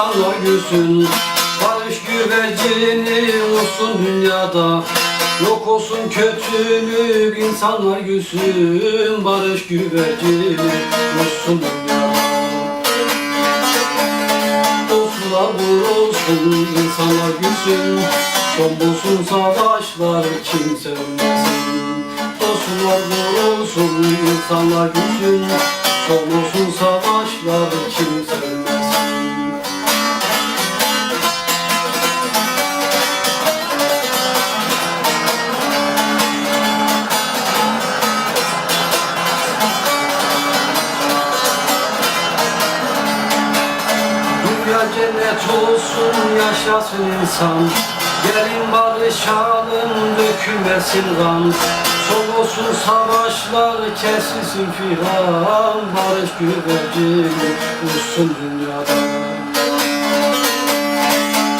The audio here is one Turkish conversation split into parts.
insanlar gülsün Barış güvercini olsun dünyada. Yok olsun kötülük insanlar gülsün Barış güvercini olsun dünyada. Dostlar vurulsun insanlar gülsün Son bulsun savaşlar kimse ölmesin. Dostlar vurulsun insanlar gülsün Son olsun savaşlar kimse ölmesin Dünya cennet olsun yaşasın insan. Gelin barışalım dökülmesin kan Son olsun savaşlar kesilsin filan. Barış güvercin uçsun dünyada.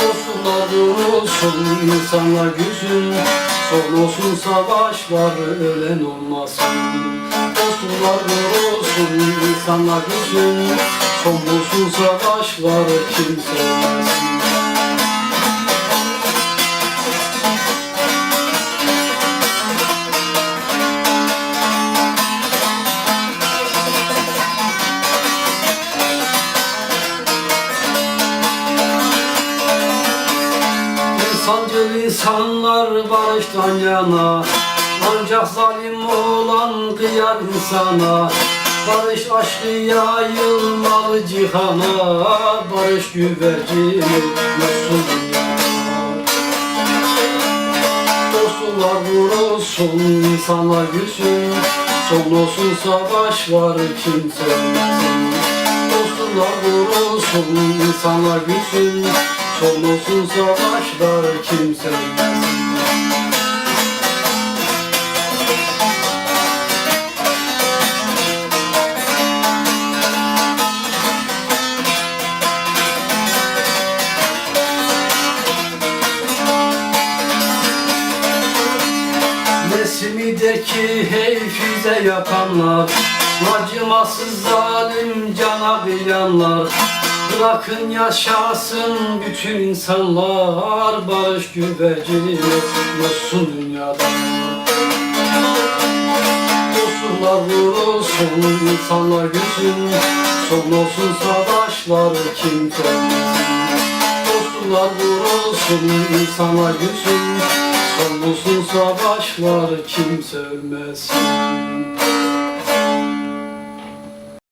Dostlar vurulsun insanlar güzün Son olsun savaşlar ölen olmasın Dostlar vurulsun insanlar güzün Son bulsun savaşlar kimse ölmesin İnsancıl insanlar barıştan yana Ancak zalim olan kıyar insana. Barış aşkı yayılmalı cihana. Barış güvercini dünyana Dostlar vurulsun, insanlar gülsün Son olsun savaşlar kimse ölmesin Dostlar vurulsun, insanlar gülsün Son olsun savaşlar kimse ölmesin Nesimideki heyfize yapanlar Acımasız zalim cana kıyanlar Bırakın yaşasın bütün insanlar Barış güvercini yutsun dünyada. Dostlar vurulsun insanlar gülsün Son olsun savaşlar kimse ölmesin Dostlar vurulsun insanlar gülsün Bulsun savaşlar kimse ölmesin